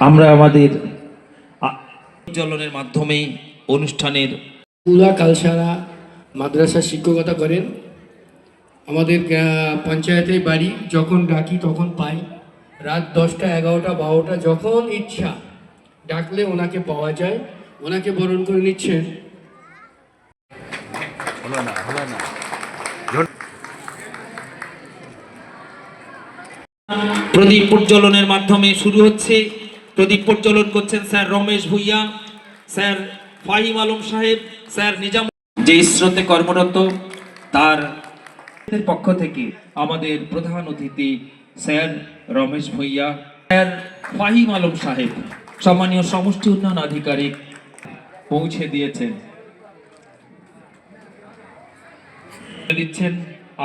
আমরা আমাদের উজ্জ্বলনের মাধ্যমে অনুষ্ঠানের পুরা কালসারা মাদ্রাসা শিক্ষকতা করেন। আমাদের আহ, পঞ্চায়েতে বাড়ি যখন ডাকি তখন পাই। রাত দশটা এগারোটা বারোটা যখন ইচ্ছা ডাকলে ওনাকে পাওয়া যায়। ওনাকে বরণ করে নিচ্ছেন। প্রদীপ প্রজ্বলনের মাধ্যমে শুরু হচ্ছে প্রদীপ প্রজ্বলন করছেন sir Ramesh Bhuiya, sir Fahim Alam Saheb, sir Nizam যে স্রোতে কর্মরত, তার পক্ষ থেকে আমাদের প্রধান অতিথি স্যার রমেশ ভুইয়া, স্যার ফাহিম আলম সাহেব, সম্মানীয় সমষ্টি উন্নয়ন আধিকারিক পৌঁছে দিয়েছেন। দিচ্ছেন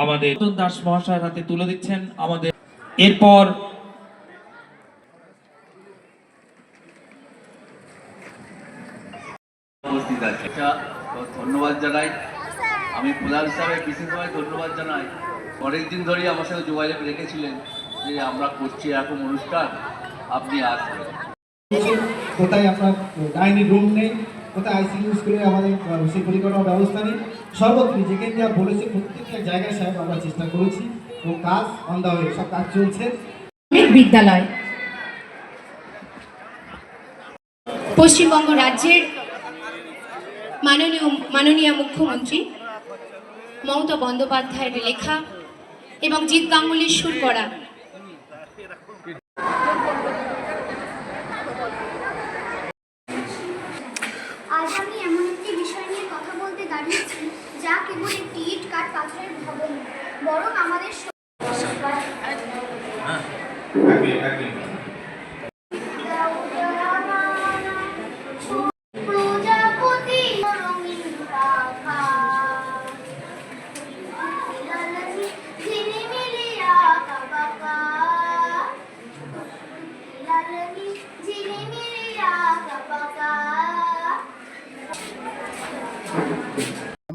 আমাদের দাস মহাশয়ের হাতে তুলে দিচ্ছেন আমাদের। এরপর আছে ধন্যবাদ জানাই। আমি প্রধান হিসাবে বিশেষভাবে ধন্যবাদ জানাই। অনেকদিন ধরেই আমার সাথে যোগাযোগ রেখেছিলেন যে আমরা করছি এরকম অনুষ্ঠান আপনি আসবেন। কোথায় আপনার ডাইনিং রুম নেই কোথায় আইসিইউ স্কুলে আমাদের সেই পরিকাঠামো ব্যবস্থা নেই সর্বত্র যেখানে যা বলেছে প্রত্যেকটা জায়গায় সাহেব আমরা চেষ্টা করেছি এবং কাজ অন দা ওয়ে সব কাজ চলছে। বিদ্যালয়। পশ্চিমবঙ্গ রাজ্যের মাননীয় মাননীয় মুখ্যমন্ত্রী মমতা বন্দ্যোপাধ্যায়ের লেখা এবং জিৎ গাঙ্গুলির সুর করা। আজ আমি এমন একটি বিষয় নিয়ে কথা বলতে দাঁড়িয়েছি যা কেবল একটি ইট কাঠ পাথরের ভবন নয়, বরং আমাদের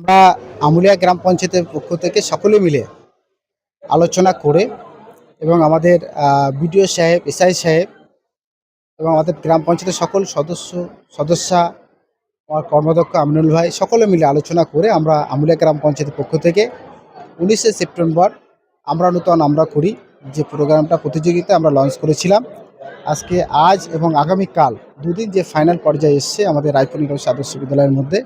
আমরা আমুলিয়া গ্রাম পঞ্চায়েতের পক্ষ থেকে সকলে মিলে আলোচনা করে এবং আমাদের বিডিও সাহেব, এসআই সাহেব এবং আমাদের গ্রাম পঞ্চায়েতের সকল সদস্য, সদস্যা, আমার কর্মদক্ষ আমিনুল ভাই সকলে মিলে আলোচনা করে আমরা আমুলিয়া গ্রাম পঞ্চায়েতের পক্ষ থেকে উনিশে সেপ্টেম্বর আমরা নূতন আমরা করি যে প্রোগ্রামটা, প্রতিযোগিতা আমরা লঞ্চ করেছিলাম। আজকে, আজ এবং আগামীকাল দুদিন যে ফাইনাল পর্যায়ে এসছে আমাদের রায়পুর নির্বাচন আদর্শ বিদ্যালয়ের মধ্যে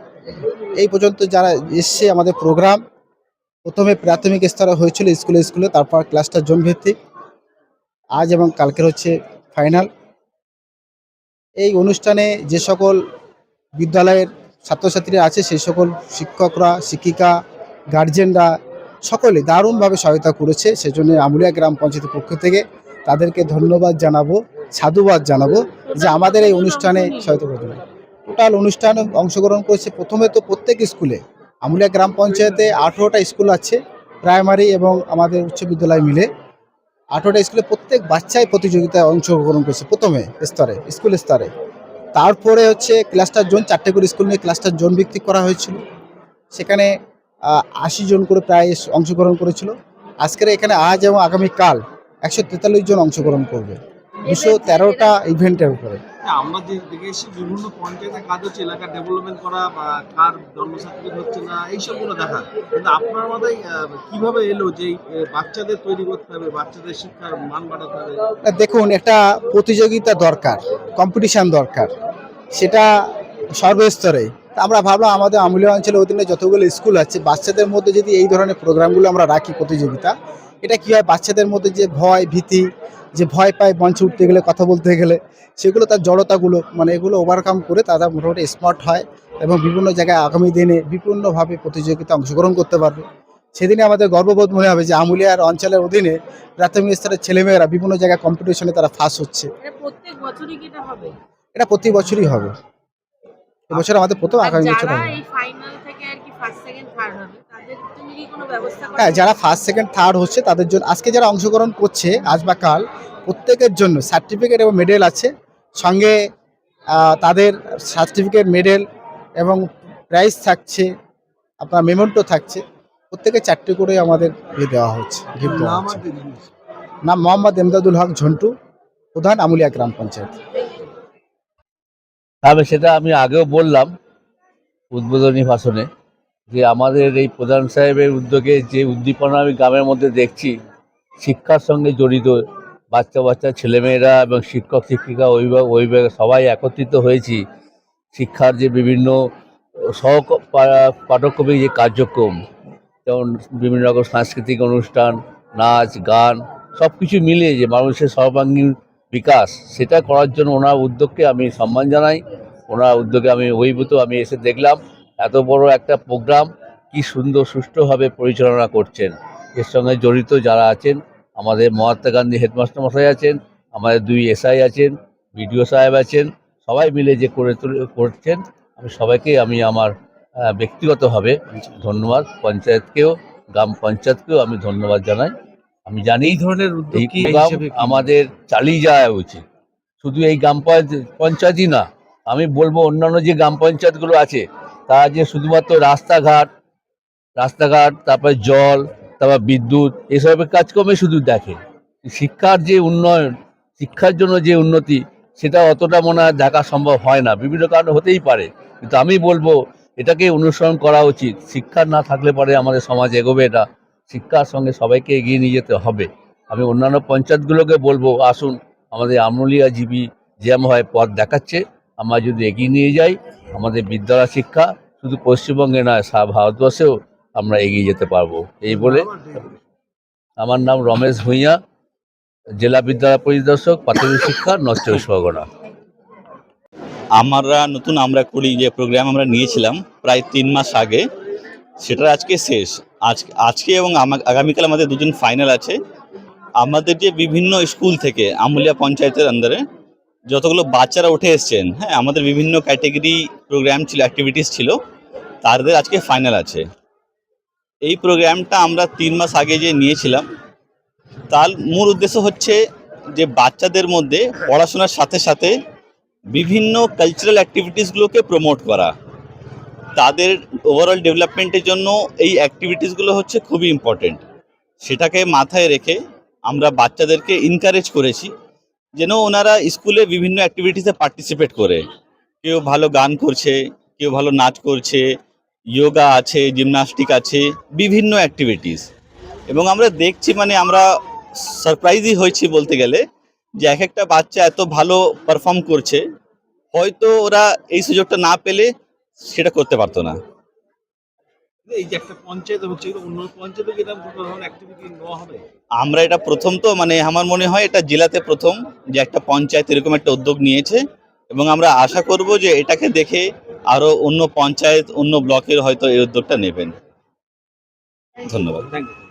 এই পর্যন্ত যারা এসছে আমাদের প্রোগ্রাম, প্রথমে প্রাথমিক স্তরে হয়েছিল স্কুলে স্কুলে, তারপর ক্লাসটা জোন ভিত্তিক আজ এবং কালকের হচ্ছে ফাইনাল। এই অনুষ্ঠানে যে সকল বিদ্যালয়ের ছাত্রছাত্রীরা আছে সেই সকল শিক্ষকরা, শিক্ষিকা, গার্জেনরা, সকলে দারুণভাবে সহায়তা করেছে। সেজন্য আমুলিয়া গ্রাম পঞ্চায়েতের পক্ষ থেকে তাদেরকে ধন্যবাদ জানাব, সাধুবাদ জানাব যে আমাদের এই অনুষ্ঠানে সহায়তা করতে টোটাল অনুষ্ঠানে অংশগ্রহণ করেছে। প্রথমে তো প্রত্যেক স্কুলে, আমুলিয়া গ্রাম পঞ্চায়েতে আঠেরোটা স্কুল আছে, প্রাইমারি এবং আমাদের উচ্চ বিদ্যালয় মিলে। আঠেরোটা স্কুলে প্রত্যেক বাচ্চাই প্রতিযোগিতায় অংশগ্রহণ করেছে প্রথমে স্তরে, স্কুল স্তরে। তারপরে হচ্ছে ক্লাস্টার জোন চারটে করে স্কুল নিয়ে ক্লাস্টার জোন ভিত্তিক করা হয়েছিল। সেখানে আশি জন করে প্রায় অংশগ্রহণ করেছিল। আজকের এখানে আজ এবং আগামীকাল একশো তেতাল্লিশ জন অংশগ্রহণ করবে। দুশো তেরোটা ইভেন্টের উপরে। হ্যাঁ, আমরা যে দেখেছি বিভিন্ন পঞ্চায়েতে কাজ হচ্ছে এলাকা ডেভেলপমেন্ট করা বা কার জন্ম সার্টিফিকেট হচ্ছে না এইসবগুলো দেখা। কিন্তু আপনার মাথায় কীভাবে এলো যে বাচ্চাদের তৈরি করতে হবে বাচ্চাদের শিক্ষার মান বাড়াতে হবে? দেখুন একটা প্রতিযোগিতা দরকার কম্পিটিশন দরকার সেটা সর্বস্তরে। আমরা ভাবলাম আমাদের আমুলিয়া অঞ্চলের অধীনে যতগুলো স্কুল আছে বাচ্চাদের মধ্যে যদি এই ধরনের প্রোগ্রামগুলো আমরা রাখি প্রতিযোগিতা এটা কী হয়? বাচ্চাদের মধ্যে যে ভয় ভীতি যে ভয় পায় মঞ্চে উঠতে গেলে কথা বলতে গেলে সেগুলো তার জড়তাগুলো মানে এগুলো ওভারকাম করে তারা মোটামুটি স্মার্ট হয় এবং বিভিন্ন জায়গায় আগামী দিনে বিভিন্নভাবে প্রতিযোগিতা অংশগ্রহণ করতে পারবে। সেদিনে আমাদের গর্ববোধ মনে হবে যে আমুলিয়ার অঞ্চলের অধীনে প্রাথমিক স্তরের ছেলেমেয়েরা বিভিন্ন জায়গায় কম্পিটিশনে তারা ফার্স্ট হচ্ছে। এটা প্রতি বছরই হবে। এবছর আমাদের প্রথম আগামী বছর হবে এই ফাইনাল থেকে আর কি ফার্স্ট সেকেন্ড থার্ড হবে তাদের জন্য কি কোনো ব্যবস্থা করা হ্যাঁ যারা ফার্স্ট সেকেন্ড থার্ড হচ্ছে তাদের জন্য আজকে যারা অংশগ্রহণ করছে আজ বা কাল প্রত্যেকের জন্য সার্টিফিকেট এবং মেডেল আছে। সঙ্গে তাদের সার্টিফিকেট মেডেল এবং প্রাইজ থাকছে আপনার মেমেন্টো থাকছে। প্রত্যেকে চারটে করে আমাদের ইয়ে দেওয়া হচ্ছে গিফট দেওয়া হচ্ছে। নাম মোহাম্মদ এমদাদুল হক ঝন্টু প্রধান আমুলিয়া গ্রাম পঞ্চায়েত। তবে সেটা আমি আগেও বললাম উদ্বোধনী ভাষণে। যে আমাদের এই প্রধান সাহেবের উদ্যোগে যে উদ্দীপনা আমি গ্রামের মধ্যে দেখছি, শিক্ষার সঙ্গে জড়িত বাচ্চা বাচ্চা ছেলেমেয়েরা এবং শিক্ষক, শিক্ষিকা, অভিভাবক অভিভাবক সবাই একত্রিত হয়েছি শিক্ষার যে বিভিন্ন সহ পাঠ্যক্রমিক যে কার্যক্রম, যেমন বিভিন্ন রকম সাংস্কৃতিক অনুষ্ঠান, নাচ, গান সব কিছু মিলিয়ে যে মানুষের সর্বাঙ্গীন বিকাশ, সেটা করার জন্য ওনার উদ্যোগকে আমি সম্মান জানাই। ওনার উদ্যোগে আমি অভিভূত, আমি এসে দেখলাম। এত বড় একটা প্রোগ্রাম কি সুন্দর সুষ্ঠুভাবে পরিচালনা করছেন। এর সঙ্গে জড়িত যারা আছেন আমাদের মহাত্মা গান্ধী হেডমাস্টার মশাই আছেন আমাদের দুই এসআই আছেন বিডিও সাহেব আছেন সবাই মিলে যে করে তুলে করছেন আমি সবাইকে আমি আমার ব্যক্তিগতভাবে ধন্যবাদ। পঞ্চায়েতকেও গ্রাম পঞ্চায়েতকেও আমি ধন্যবাদ জানাই। আমি জানি এই ধরনের আমাদের চালিয়ে যাওয়া উচিত। শুধু এই গ্রাম পঞ্চায়েতই না আমি বলব অন্যান্য যে গ্রাম পঞ্চায়েতগুলো আছে তারা যে শুধুমাত্র রাস্তাঘাট রাস্তাঘাট, তারপরে জল, তারপর বিদ্যুৎ, এসবের কাজকর্মে শুধু দেখে। শিক্ষার যে উন্নয়ন, শিক্ষার জন্য যে উন্নতি, সেটা অতটা মনে হয় দেখা সম্ভব হয় না। বিভিন্ন কারণে হতেই পারে। কিন্তু আমি বলব, এটাকে অনুসরণ করা উচিত। শিক্ষা না থাকলে পরে আমাদের সমাজ এগোবে এটা শিক্ষার সঙ্গে সবাইকে এগিয়ে নিয়ে যেতে হবে। আমি অন্যান্য পঞ্চায়েতগুলোকে বলব, আসুন, আমাদের আমলিয়া জীবী জ্যাম হয় পথ দেখাচ্ছে। আমরা যদি এগিয়ে নিয়ে যাই, আমাদের বিদ্যালয় শিক্ষা শুধু পশ্চিমবঙ্গে নয়, সারা ভারতবর্ষেও আমরা এগিয়ে যেতে পারব। এই বলে আমার নাম রমেশ ভূঁইয়া, জেলা বিদ্যালয় পরিদর্শক, প্রাথমিক শিক্ষা নষ্ট পরগনা। আমরা নতুন আমরা করি যে প্রোগ্রাম আমরা নিয়েছিলাম প্রায় তিন মাস আগে সেটা আজকে শেষ। আজ, আজকে এবং আগামীকাল আমাদের দুজন ফাইনাল আছে। আমাদের যে বিভিন্ন স্কুল থেকে, আমুলিয়া পঞ্চায়েতের আন্ডারে যতগুলো বাচ্চারা উঠে এসছেন হ্যাঁ আমাদের বিভিন্ন ক্যাটেগরি প্রোগ্রাম ছিল অ্যাক্টিভিটিস ছিল, তাদের আজকে ফাইনাল আছে। এই প্রোগ্রামটা আমরা তিন মাস আগে যে নিয়েছিলাম, তার মূল উদ্দেশ্য হচ্ছে যে বাচ্চাদের মধ্যে পড়াশোনার সাথে সাথে বিভিন্ন কালচারাল অ্যাক্টিভিটিসগুলোকে প্রমোট করা। তাদের ওভারঅল ডেভেলপমেন্টের জন্য এই অ্যাক্টিভিটিসগুলো হচ্ছে খুবই ইম্পর্টেন্ট সেটাকে মাথায় রেখে আমরা বাচ্চাদেরকে এনকারেজ করেছি যেন ওনারা স্কুলে বিভিন্ন অ্যাক্টিভিটিসে পার্টিসিপেট করে। কেউ ভালো গান করছে, কেউ ভালো নাচ করছে যোগা আছে জিমনাস্টিক আছে, বিভিন্ন অ্যাক্টিভিটিস এবং আমরা দেখছি মানে আমরা সারপ্রাইজই হয়েছি বলতে গেলে যে এক একটা বাচ্চা এত ভালো পারফর্ম করছে, হয়তো ওরা এই সুযোগটা না পেলে সেটা করতে পারতো না। এই যে একটা পঞ্চায়েত হচ্ছে অন্য পঞ্চায়েতে কি কোনো ধরনের অ্যাক্টিভিটি নেওয়া হবে? আমরা এটা প্রথম তো মানে আমার মনে হয় এটা জেলাতে প্রথম যে একটা পঞ্চায়েত এরকম একটা উদ্যোগ নিয়েছে। এবং আমরা আশা করব যে এটাকে দেখে আরও অন্য পঞ্চায়েত অন্য ব্লকের হয়তো এই উদ্যোগটা নেবেন। ধন্যবাদ। Thank you